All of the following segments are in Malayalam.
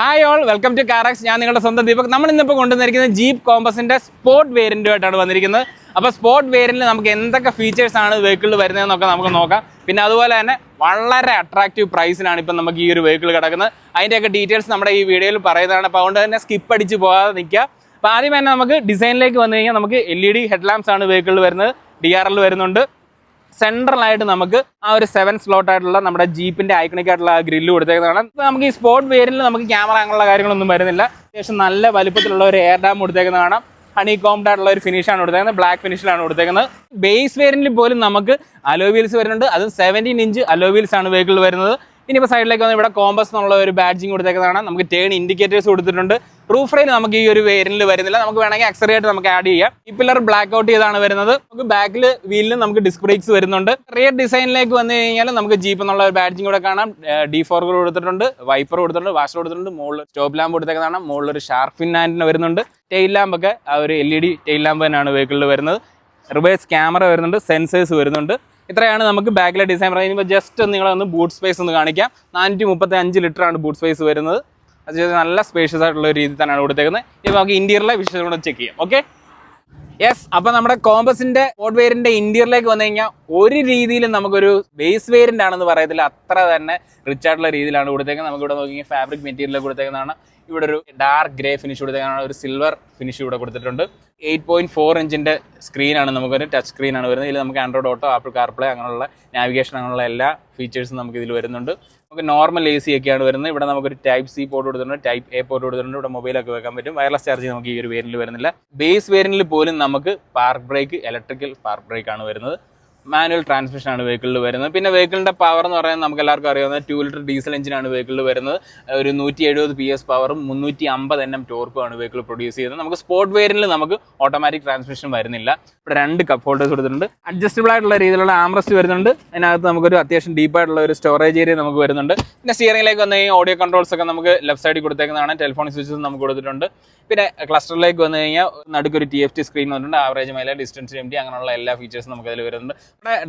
Hi all welcome to Carax ഞാൻ നിങ്ങളുടെ സ്വന്തം ദീപക്. നമ്മൾ ഇന്നിപ്പോൾ കൊണ്ടുവന്നിരിക്കുന്നത് ജീപ്പ് കോമ്പസിന്റെ സ്പോർട്ട് വേരിയന്റുമായിട്ടാണ് വന്നിരിക്കുന്നത്. അപ്പോൾ സ്പോർട്ട് വേരിയന്റിൽ നമുക്ക് എന്തൊക്കെ ഫീച്ചേഴ്സ് ആണ് വെഹിക്കിളിൽ വരുന്നതെന്നൊക്കെ നമുക്ക് നോക്കാം. പിന്നെ അതുപോലെ തന്നെ വളരെ അട്രാക്റ്റീവ് പ്രൈസിനാണ് ഇപ്പം നമുക്ക് ഈ ഒരു വെഹിക്കിൾ കിടക്കുന്നത്. അതിന്റെയൊക്കെ ഡീറ്റെയിൽസ് നമ്മുടെ ഈ വീഡിയോയിൽ പറയുന്നതാണ്. അപ്പോൾ അതുകൊണ്ട് തന്നെ സ്കിപ്പ് അടിച്ച് പോകാതെ നിൽക്കുക. അപ്പോൾ ആദ്യം തന്നെ നമുക്ക് ഡിസൈനിലേക്ക് വന്നു കഴിഞ്ഞാൽ നമുക്ക് എൽ ഇ ഡി ഹെഡ്ലാമ്പ്സ് ആണ് വെഹിക്കിളിൽ വരുന്നത്. ഡി ആർ എൽ വരുന്നുണ്ട്. സെൻട്രലായിട്ട് നമുക്ക് ആ ഒരു സെവൻ സ്ലോട്ട് ആയിട്ടുള്ള നമ്മുടെ ജീപ്പിന്റെ ഐക്കണിക് ആയിട്ടുള്ള ആ ഗ്രില്ല് കൊടുത്തേക്കുന്നതാണ്. നമുക്ക് ഈ സ്പോർട്ട് വേരിയന്റിൽ നമുക്ക് ക്യാമറ അങ്ങനെയുള്ള കാര്യങ്ങളൊന്നും വരുന്നില്ല. അത്യാവശ്യം നല്ല വലുപ്പത്തിലുള്ള ഒരു എയർ ഡാം കൊടുത്തേക്കുന്നതാണ്. ഹണി കോംഡ് ആയിട്ടുള്ള ഒരു ഫിനിഷാണ് കൊടുത്തേക്കുന്നത്. ബ്ലാക്ക് ഫിനിഷിലാണ് കൊടുത്തേക്കുന്നത്. ബേസ് വേരിയന്റിൽ പോലും നമുക്ക് അലോ വീൽസ് വരുന്നുണ്ട്. അതും സെവന്റീൻ ഇഞ്ച് അലോ വീൽസ് ആണ് വെഹിക്കിൾ വരുന്നത്. ഇനിയിപ്പോൾ സൈഡിലേക്ക് വന്ന് ഇവിടെ കോമ്പസ് എന്നുള്ള ഒരു ബാഡ്ജിങ് കൊടുത്തേക്കുന്നതാണ്. നമുക്ക് ടേൺ ഇൻഡിക്കേറ്റേഴ്സ് കൊടുത്തിട്ടുണ്ട്. റൂഫ് റൈൽ നമുക്ക് ഈ ഒരു വേരിൽ വരുന്നില്ല. നമുക്ക് വേണമെങ്കിൽ accessory ആയിട്ട് നമുക്ക് ആഡ് ചെയ്യാം. ഈ പില്ലർ ബ്ലാക്ക് ഔട്ട് ചെയ്താണ് വരുന്നത്. നമുക്ക് ബാക്കിൽ വീലിൽ നമുക്ക് ഡിസ്ക് ബ്രേക്സ് വരുന്നുണ്ട്. റിയർ ഡിസൈനിലേക്ക് വന്നു കഴിഞ്ഞാൽ നമുക്ക് ജീപ്പ് എന്നുള്ള ഒരു ബാഡ്ജിങ് കൂടെ കാണാം. ഡി ഫോർഗർ കൊടുത്തിട്ടുണ്ട്. വൈപ്പർ കൊടുത്തിട്ടുണ്ട്. വാഷർ കൊടുത്തിട്ടുണ്ട്. മുകളിൽ സ്റ്റോപ്പ് ലാമ്പ് കൊടുത്തേക്കുന്നതാണ്. മുകളിൽ ഒരു ഷാർഫിൻ ഫിൻ ആന്റിന് വരുന്നുണ്ട്. ടെയിൽ ലാമ്പ് ഒക്കെ ആ ഒരു L E D tail lamp തന്നെയാണ് വെഹിക്കിളിൽ വരുന്നത്. റിവേഴ്സ് ക്യാമറ വരുന്നുണ്ട്. സെൻസേഴ്സ് വരുന്നുണ്ട്. ഇത്രയാണ് നമുക്ക് ബാക്കിലെ ഡിസൈൻ പറയുമ്പോൾ ജസ്റ്റ് നിങ്ങളൊന്ന് ബൂട്ട് സ്പേസ് ഒന്ന് കാണിക്കാം. നാനൂറ്റി മുപ്പത്തി അഞ്ച് ലിറ്റർ ആണ് ബൂട്ട് സ്പേസ് വരുന്നത്. അത് നല്ല സ്പേഷ്യസ് ആയിട്ടുള്ള ഒരു രീതി തന്നെയാണ് കൊടുത്തേക്കുന്നത്. ഇനി നമുക്ക് ഇന്റീരിയറിലെ വിഷയം കൂടെ ചെക്ക് ചെയ്യാം. ഓക്കെ യെസ് അപ്പൊ നമ്മുടെ കോമ്പസിന്റെ സ്പോർട്ട് വേരിന്റെ ഇന്റീരിയറിലേക്ക് വന്നു കഴിഞ്ഞാൽ ഒരു രീതിയിലും നമുക്കൊരു ബേസ് വേരിയന്റ് ആണെന്ന് പറയത്തില്ല. അത്ര തന്നെ റിച്ച് ആയിട്ടുള്ള രീതിയിലാണ് കൊടുത്തേക്കുന്നത്. നമുക്ക് ഇവിടെ നോക്കി ഫാബ്രിക് മെറ്റീരിയൽ കൊടുത്തേക്കുന്നതാണ്. ഇവിടെ ഒരു ഡാർക്ക് ഗ്രേ ഫിനിഷ് കൊടുത്തേക്കാണ് ഒരു സിൽവർ ഫിനിഷ് ഇവിടെ കൊടുത്തിട്ടുണ്ട്. എയ്റ്റ് പോയിന്റ് ഫോർ ഇഞ്ചിന്റെ സ്ക്രീനാണ് നമുക്കൊരു ടച്ച് സ്ക്രീനാണ് വരുന്നത്. ഇതിൽ നമുക്ക് ആൻഡ്രോയിഡ് ഓട്ടോ ആപ്പിൾ കാർപ്ലേ അങ്ങനെയുള്ള നാവിഗേഷൻ അങ്ങനെയുള്ള എല്ലാ ഫീച്ചേഴ്സും നമുക്ക് ഇതിൽ വരുന്നുണ്ട്. നമുക്ക് നോർമൽ എ സി ഒക്കെയാണ് വരുന്നത്. ഇവിടെ നമുക്കൊരു ടൈപ്പ് സി പോർട്ട് കൊടുത്തിട്ടുണ്ട് ടൈപ്പ് എ പോർട്ട് കൊടുത്തിട്ടുണ്ട്. ഇവിടെ മൊബൈലൊക്കെ വെക്കാൻ പറ്റും. വയർലെസ് ചാർജ് നമുക്ക് ഈ ഒരു വേരിൽ വരുന്നില്ല. ബേസ് വേരിൽ പോലും നമുക്ക് park brake electrical park brake ആണ് വരുന്നത്. മാനുവൽ ട്രാൻസ്മിഷൻ ആണ് വെഹിക്കിളിൽ വരുന്നത്. പിന്നെ വെഹിക്കിളിന്റെ പവർ എന്ന് പറയുന്നത് നമുക്ക് എല്ലാവർക്കും അറിയാവുന്ന ടു ലിറ്റർ ഡീസൽ എഞ്ചിനാണ് വെഹിക്കിളിൽ വരുന്നത്. ഒരു നൂറ്റി എഴുപത് പി എസ് പവറും മുന്നൂറ്റി അമ്പത് എൻ എം ടോർക്കും ആണ് വെഹിക്കിൾ പ്രൊഡ്യൂസ് ചെയ്യുന്നത്. നമുക്ക് സ്പോർട്ട് വെയറിൽ നമുക്ക് ഓട്ടോമാറ്റിക് ട്രാൻസ്മിഷൻ വരുന്നില്ല. ഇവിടെ രണ്ട് കപ്പ് ഹോൾഡേഴ്സ് കൊടുത്തിട്ടുണ്ട്. അഡ്ജസ്റ്റബിൾ ആയിട്ടുള്ള രീതിയിലുള്ള ആംറസ്റ്റ് വരുന്നുണ്ട്. അതിനകത്ത് നമുക്കൊരു അത്യാവശ്യം ഡീപ്പ് ആയിട്ടുള്ള ഒരു സ്റ്റോറേജ് ഏരിയ നമുക്ക് വരുന്നുണ്ട്. പിന്നെ സ്റ്റിയറിംഗിലേക്ക് വന്നു കഴിഞ്ഞാൽ ഓഡിയോ കൺട്രോൾസ് ഒക്കെ നമുക്ക് ലെഫ്റ്റ് സൈഡിൽ കൊടുത്തേക്കുന്നതാണ്. ടെലിഫോൺ സ്വിച്ചസ് നമുക്ക് കൊടുത്തിട്ടുണ്ട്. പിന്നെ ക്ലസ്റ്ററിലേക്ക് വന്നു കഴിഞ്ഞാൽ നടുക്കൊരു ടി എഫ് ടി സ്ക്രീൻ വന്നിട്ടുണ്ട്. Average mileage distance M T അങ്ങനെയുള്ള എല്ലാ ഫീച്ചേഴ്സും നമുക്ക് അതിൽ വരുന്നുണ്ട്.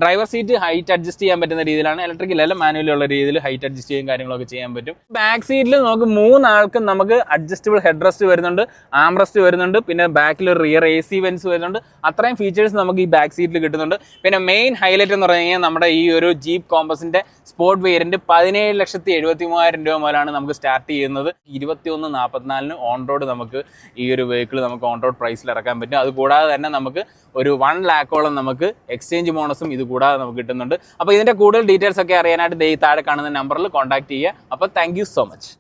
ഡ്രൈവർ സീറ്റ് ഹൈറ്റ് അഡ്ജസ്റ്റ് ചെയ്യാൻ പറ്റുന്ന രീതിയിലാണ്. ഇലക്ട്രിക്കൽ അല്ല മാനുവലി ഉള്ള രീതിയിൽ ഹൈറ്റ് അഡ്ജസ്റ്റ് ചെയ്യും കാര്യങ്ങളൊക്കെ ചെയ്യാൻ പറ്റും. ബാക്ക് സീറ്റിൽ നമുക്ക് മൂന്നാൾക്കും നമുക്ക് അഡ്ജസ്റ്റബിൾ ഹെഡ് റെസ്റ്റ് വരുന്നുണ്ട് ആം റെസ്റ്റ് വരുന്നുണ്ട് പിന്നെ ബാക്കിൽ റിയർ എ സി വെൻസ് വരുന്നുണ്ട്. അത്രയും ഫീച്ചേഴ്സ് നമുക്ക് ഈ ബാക്ക് സീറ്റിൽ കിട്ടുന്നുണ്ട്. പിന്നെ മെയിൻ ഹൈലൈറ്റ് എന്ന് പറഞ്ഞു കഴിഞ്ഞാൽ നമ്മുടെ ഈ ഒരു ജീപ്പ് കോമ്പസിന്റെ സ്പോർട്ട് വേരിയന്റ് പതിനേഴ് ലക്ഷത്തി എഴുപത്തി മൂവായിരം രൂപ മുതലാണ് നമുക്ക് സ്റ്റാർട്ട് ചെയ്യുന്നത്. ഇരുപത്തി ഒന്ന് നാൽപ്പത്തിനാലിന് ഓൺ റോഡ് നമുക്ക് ഈ ഒരു വെഹിക്കിൾ നമുക്ക് ഓൺ റോഡ് പ്രൈസിൽ ഇറക്കാൻ പറ്റും. അതുകൂടാതെ തന്നെ നമുക്ക് ഒരു വൺ ലാക്കോളം നമുക്ക് എക്സ്ചേഞ്ച് ബോണസും ഇത് കൂടാതെ നമുക്ക് കിട്ടുന്നുണ്ട്. അപ്പോൾ ഇതിന്റെ കൂടുതൽ ഡീറ്റെയിൽസ് ഒക്കെ അറിയാനായിട്ട് ദേ താഴെ കാണുന്ന നമ്പറിൽ കോൺടാക്ട് ചെയ്യുക. അപ്പോൾ താങ്ക് സോ മച്ച്